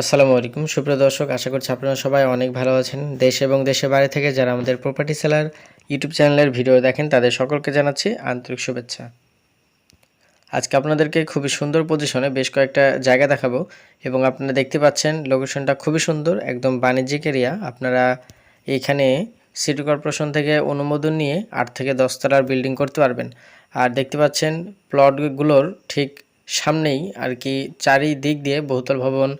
আসসালামু আলাইকুম। সুপ্রিয় দর্শক, আশা করছি আপনারা সবাই অনেক ভালো আছেন। দেশ এবং দেশের বাইরে থেকে যারা আমাদের প্রপার্টি সেলার ইউটিউব চ্যানেলের ভিডিও দেখেন, তাদের সকলকে জানাচ্ছি আন্তরিক শুভেচ্ছা। আজকে আপনাদেরকে খুবই সুন্দর পজিশনে বেশ কয়েকটা জায়গা দেখাবো এবং আপনারা দেখতে পাচ্ছেন লোকেশনটা খুবই সুন্দর, একদম বাণিজ্যিক এরিয়া আপনারা এখানে সিটি কর্পোরেশন থেকে অনুমোদন নিয়ে আট থেকে দশতলার বিল্ডিং করতে পারবেন। আর দেখতে পাচ্ছেন প্লটগুলোর ঠিক সামনেই আর কি চারিদিক দিয়ে বহুতল ভবন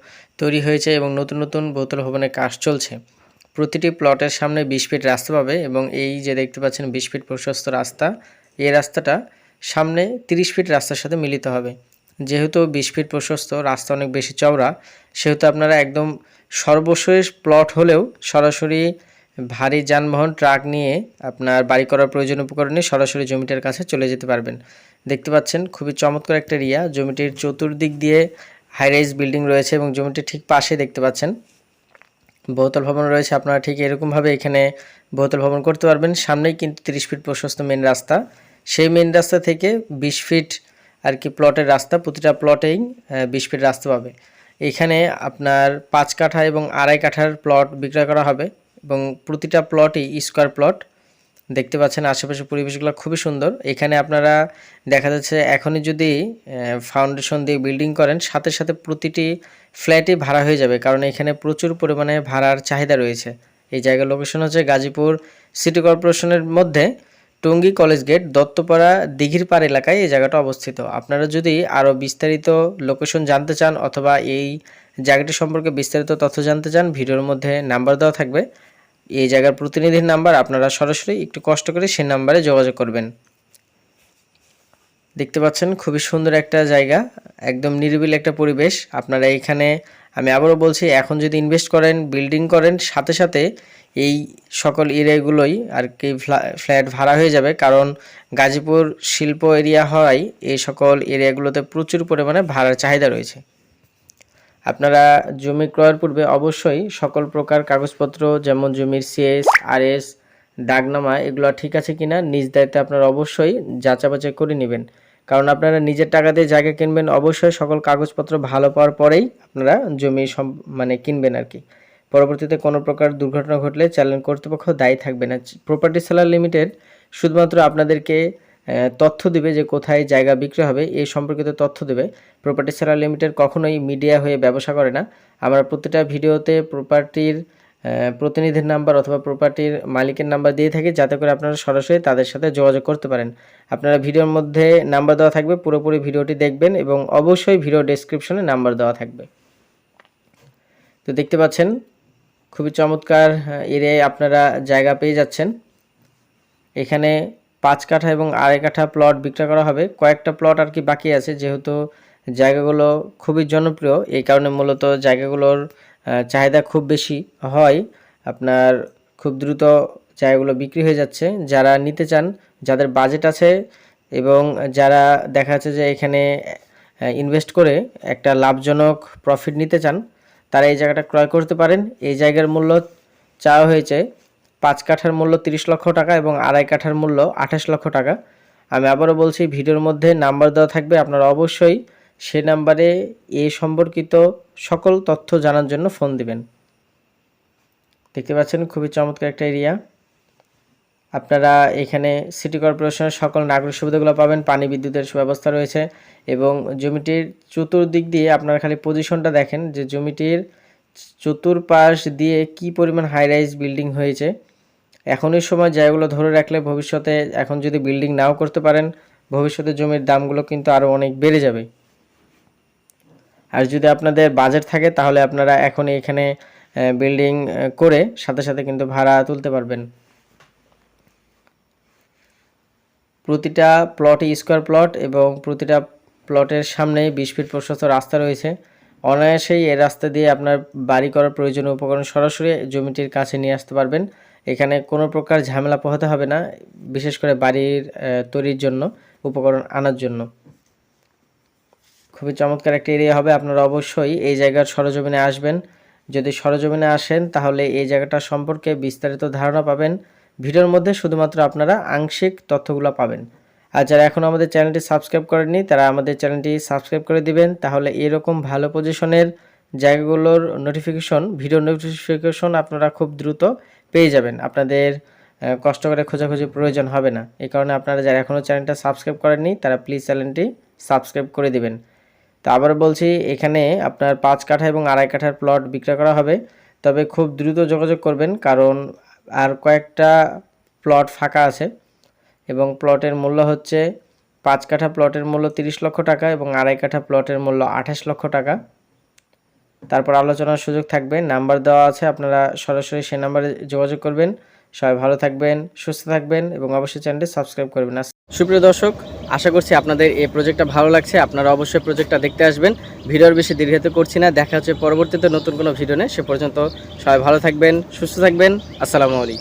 তৈরি হয়েছে এবং নতুন নতুন বহুতল ভবনের কাজ চলছে। প্রতিটি প্লটের সামনে বিশ ফিট রাস্তা পাবে এবং এই যে দেখতে পাচ্ছেন বিশ ফিট প্রশস্ত রাস্তা, এই রাস্তাটা সামনে তিরিশ ফিট রাস্তার সাথে মিলিত হবে। যেহেতু বিশ ফিট প্রশস্ত, রাস্তা অনেক বেশি চওড়া, সেহেতু আপনারা একদম সর্বশেষ প্লট হলেও সরাসরি ভারী যানবাহন, ট্রাক নিয়ে আপনার বাড়ি করার প্রয়োজন উপকরণে সরাসরি জমিটার কাছে চলে যেতে পারবেন। দেখতে পাচ্ছেন খুবই চমৎকার একটা এরিয়া। জমিটির চতুর্দিক দিয়ে হাইরাইজ বিল্ডিং রয়েছে এবং জমিটির ঠিক পাশে দেখতে পাচ্ছেন। বহুতল ভবন রয়েছে, আপনারা ঠিক এরকমভাবে এখানে বহুতল ভবন করতে পারবেন। সামনেই কিন্তু তিরিশ ফিট প্রশস্ত মেন রাস্তা। সেই মেন রাস্তা থেকে বিশ ফিট আর কি প্লটের রাস্তা, প্রতিটা প্লটেই বিশ ফিট রাস্তা পাবে। এখানে আপনার পাঁচ কাঠা এবং আড়াই কাঠার প্লট বিক্রয় করা হবে এবং প্রতিটা প্লটই স্কোয়ার প্লট দেখতে পাচ্ছেন আশেপাশের পরিবেশগুলো খুবই সুন্দর। এখানে আপনারা দেখা যাচ্ছে এখনই যদি ফাউন্ডেশন দিয়ে বিল্ডিং করেন, সাথে সাথে প্রতিটি ফ্ল্যাটই ভাড়া হয়ে যাবে। কারণ এখানে প্রচুর পরিমাণে ভাড়ার চাহিদা রয়েছে। এই জায়গার লোকেশন হচ্ছে গাজীপুর সিটি কর্পোরেশনের মধ্যে টঙ্গী কলেজ গেট দত্তপাড়া দিঘির পাড় এলাকায় এই জায়গাটা অবস্থিত। আপনারা যদি আরও বিস্তারিত লোকেশন জানতে চান অথবা এই জায়গাটি সম্পর্কে বিস্তারিত তথ্য জানতে চান, ভিডিওর মধ্যে নাম্বার দেওয়া থাকবে। এই জায়গার প্রতিনিধির নাম্বার আপনারা সরাসরি একটু কষ্ট করে সেই নাম্বারে যোগাযোগ করবেন। দেখতে পাচ্ছেন খুবই সুন্দর একটা জায়গা, একদম নিরিবিলি একটা পরিবেশ। আপনারা এখানে, আমি আবারও বলছি, এখন যদি ইনভেস্ট করেন বিল্ডিং করেন, সাথে সাথে এই সকল এরিয়াগুলোই আর কি ফ্ল্যাট ভাড়া হয়ে যাবে। কারণ গাজীপুর শিল্প এরিয়া হওয়ায় এই সকল এরিয়াগুলোতে প্রচুর পরিমাণে ভাড়ার চাহিদা রয়েছে। আপনারা জমি ক্রয়ের পূর্বে অবশ্যই সকল প্রকার কাগজপত্র, যেমন জমির সিএস আরএস দাগনামা, এগুলো ঠিক আছে কিনা, নিজ দায়িত্বে আপনারা অবশ্যই যাচাবাচাই করে নেবেন। কারণ আপনারা নিজের টাকা দিয়ে জায়গা কিনবেন, অবশ্যই সকল কাগজপত্র ভালো পাওয়ার পরেই আপনারা জমি সম মানে কিনবেন আর কি। পরবর্তীতে কোনো প্রকার দুর্ঘটনা ঘটলে চ্যালেঞ্জ কর্তৃপক্ষ দায়ী থাকবে না। প্রপার্টি সেলার লিমিটেড শুধুমাত্র আপনাদেরকে তথ্য দিবে যে কোথায় জায়গা বিক্রি হবে এই সম্পর্কিত তথ্য দেবে। প্রপার্টি সেলার লিমিটেড কখনোই মিডিয়া হয়ে ব্যবসা করে না। আমরা প্রতিটা ভিডিওতে প্রপার্টির প্রতিনিধির নাম্বার অথবা প্রপার্টির মালিকের নাম্বার দিয়ে থাকি, যাতে করে আপনারা সরাসরি তাদের সাথে যোগাযোগ করতে পারেন। আপনারা ভিডিওর মধ্যে নাম্বার দেওয়া থাকবে, পুরোপুরি ভিডিওটি দেখবেন এবং অবশ্যই ভিডিও ডেসক্রিপশনে নাম্বার দেওয়া থাকবে। তো দেখতে পাচ্ছেন, খুবই চমৎকার এরিয়ায় আপনারা জায়গা পেয়ে যাচ্ছেন। এখানে পাঁচ কাঠা এবং আড়াই কাঠা প্লট বিক্রয় করা হবে। কয়েকটা প্লট আর কি বাকি আছে, যেহেতু জায়গাগুলো খুবই জনপ্রিয়, এই কারণে মূলত জায়গাগুলোর চাহিদা খুব বেশি হয়। আপনার খুব দ্রুত জায়গাগুলো বিক্রি হয়ে যাচ্ছে। যারা নিতে চান, যাদের বাজেট আছে এবং যারা দেখা যাচ্ছে যে এখানে ইনভেস্ট করে একটা লাভজনক প্রফিট নিতে চান, তারা এই জায়গাটা ক্রয় করতে পারেন। এই জায়গার মূল্য চাওয়া হয়েছে। পাঁচ কাঠার মূল্য তিরিশ লক্ষ টাকা এবং আড়াই কাঠার মূল্য আঠাশ লক্ষ টাকা। আমি আবারও বলছি, ভিডিওর মধ্যে নাম্বার দেওয়া থাকবে, আপনারা অবশ্যই সে নাম্বারে এ সম্পর্কিত সকল তথ্য জানার জন্য ফোন দিবেন। দেখতে পাচ্ছেন, খুবই চমৎকার একটা এরিয়া। আপনারা এখানে সিটি কর্পোরেশনের সকল নাগরিক সুবিধাগুলো পাবেন, পানি বিদ্যুতের সুব্যবস্থা রয়েছে এবং জমিটির চতুর্দিক দিয়ে আপনারা খালি পজিশনটা দেখেন যে জমিটির চতুর্পাশ দিয়ে কি পরিমাণ হাই রাইজ বিল্ডিং হয়েছে। এখনই সময় জায়গাগুলো ধরে রাখলে ভবিষ্যতে এখন যদি বিল্ডিং নাও করতে পারেন, ভবিষ্যতে জমির দামগুলো কিন্তু আরও অনেক বেড়ে যাবে। আর যদি আপনাদের বাজেট থাকে, তাহলে আপনারা এখন এখানে বিল্ডিং করে সাথে সাথে কিন্তু ভাড়া তুলতে পারবেন। প্রতিটা প্লটই স্কোয়ার প্লট এবং প্রতিটা প্লটের সামনে বিশ ফিট প্রশস্ত রাস্তা রয়েছে। অনায়াসেই এই রাস্তা দিয়ে আপনার বাড়ি করার প্রয়োজনীয় উপকরণ সরাসরি জমিটির কাছে নিয়ে আসতে পারবেন। এখানে কোনো প্রকার ঝামেলা পোহাতে হবে না, বিশেষ করে বাড়ির তৈরির জন্য, উপকরণ আনার জন্য। খুবই চমৎকার একটা এরিয়া হবে, আপনারা অবশ্যই এই জায়গার সরজমিনে আসবেন। যদি সরজমিনে আসেন, তাহলে এই জায়গাটা সম্পর্কে বিস্তারিত ধারণা পাবেন। ভিডিওর মধ্যে শুধুমাত্র আপনারা আংশিক তথ্যগুলো পাবেন। আর যারা এখন আমাদের চ্যানেলটি সাবস্ক্রাইব করেননি, তারা আমাদের চ্যানেলটি সাবস্ক্রাইব করে দিবেন, তাহলে এরকম ভালো পজিশনের জায়গাগুলোর নোটিফিকেশন ভিডিও নোটিফিকেশন আপনারা খুব দ্রুত পেয়ে যাবেন। আপনাদের কষ্ট করে খোঁজাখুঁজি প্রয়োজন হবে না। এই কারণে আপনারা যারা এখনও চ্যানেলটা সাবস্ক্রাইব করেননি, তারা প্লিজ চ্যানেলটি সাবস্ক্রাইব করে দিবেন। তো আবার বলছি, এখানে আপনার পাঁচ কাঠা এবং আড়াই কাঠার প্লট বিক্রয় করা হবে। তবে খুব দ্রুত যোগাযোগ করবেন, কারণ আর কয়েকটা প্লট ফাঁকা আছে এবং প্লটের মূল্য হচ্ছে পাঁচ কাঠা প্লটের মূল্য তিরিশ লক্ষ টাকা এবং আড়াই কাঠা প্লটের মূল্য আঠাশ লক্ষ টাকা। তারপর আলোচনার সুযোগ থাকবে, নাম্বার দেওয়া আছে, আপনারা সরাসরি সেই নাম্বারে যোগাযোগ করবেন। সবাই ভালো থাকবেন, সুস্থ থাকবেন এবং অবশ্যই চ্যানেলটি সাবস্ক্রাইব করবেন। সুপ্রিয় দর্শক, আশা করছি আপনাদের এই প্রজেক্টটা ভালো লাগছে, আপনারা অবশ্যই প্রজেক্টটা দেখতে আসবেন। ভিডিওর বেশি দীর্ঘায়িত করছি না, দেখা হচ্ছে পরবর্তীতে নতুন কোনো ভিডিও নেই সে পর্যন্ত সবাই ভালো থাকবেন, সুস্থ থাকবেন, আসসালামু আলাইকুম।